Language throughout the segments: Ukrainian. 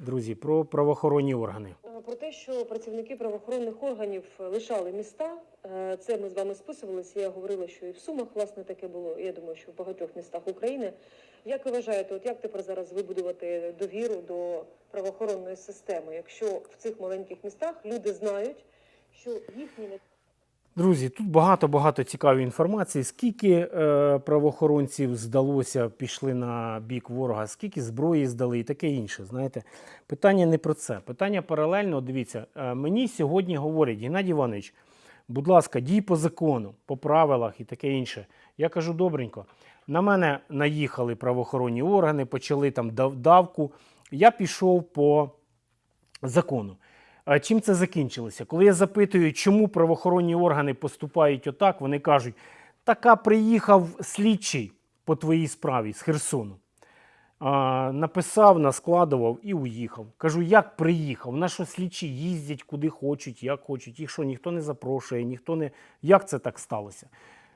друзі, про правоохоронні органи. Е, Про те, що працівники правоохоронних органів лишали міста, е, це ми з вами списувалися. Я говорила, що і в Сумах власне таке було. Я думаю, що в багатьох містах України. Як ви вважаєте, от як тепер зараз вибудувати довіру до правоохоронної системи, якщо в цих маленьких містах люди знають, що їхні Друзі, тут багато-багато цікавої інформації. Скільки е, правоохоронців здалося, пішли на бік ворога, скільки зброї здали і таке інше. Знаєте, питання не про це. Питання паралельно. Дивіться, е, мені сьогодні говорять, Геннадій Іванович, будь ласка, дій по закону, по правилах і таке інше. Я кажу, добренько. На мене наїхали правоохоронні органи, почали там дав- давку. Я пішов по закону. Чим це закінчилося? Коли я запитую, чому правоохоронні органи поступають отак, вони кажуть, така приїхав слідчий по твоїй справі з Херсону. А, написав, наскладував і уїхав. Кажу, як приїхав? На що слідчі їздять куди хочуть, як хочуть. Їх що ніхто не запрошує, ніхто не. Як це так сталося?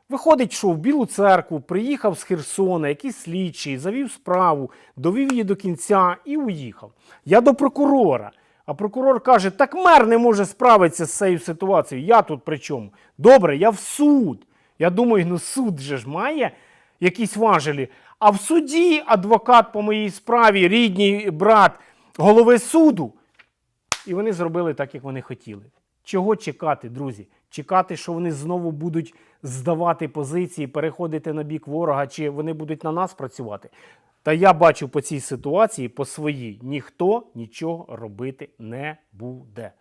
Виходить, що в Білу церкву приїхав з Херсона, якийсь слідчий, завів справу, довів її до кінця і уїхав. Я до прокурора. А прокурор каже: так мер не може справитися з цією ситуацією. Я тут при чому? Добре, я в суд. Я думаю, ну суд же ж має якісь важелі. А в суді адвокат по моїй справі, рідній брат голови суду. І вони зробили так, як вони хотіли. Чого чекати, друзі? Чекати, що вони знову будуть здавати позиції, переходити на бік ворога, чи вони будуть на нас працювати. Та я бачу по цій ситуації, по своїй, ніхто нічого робити не буде.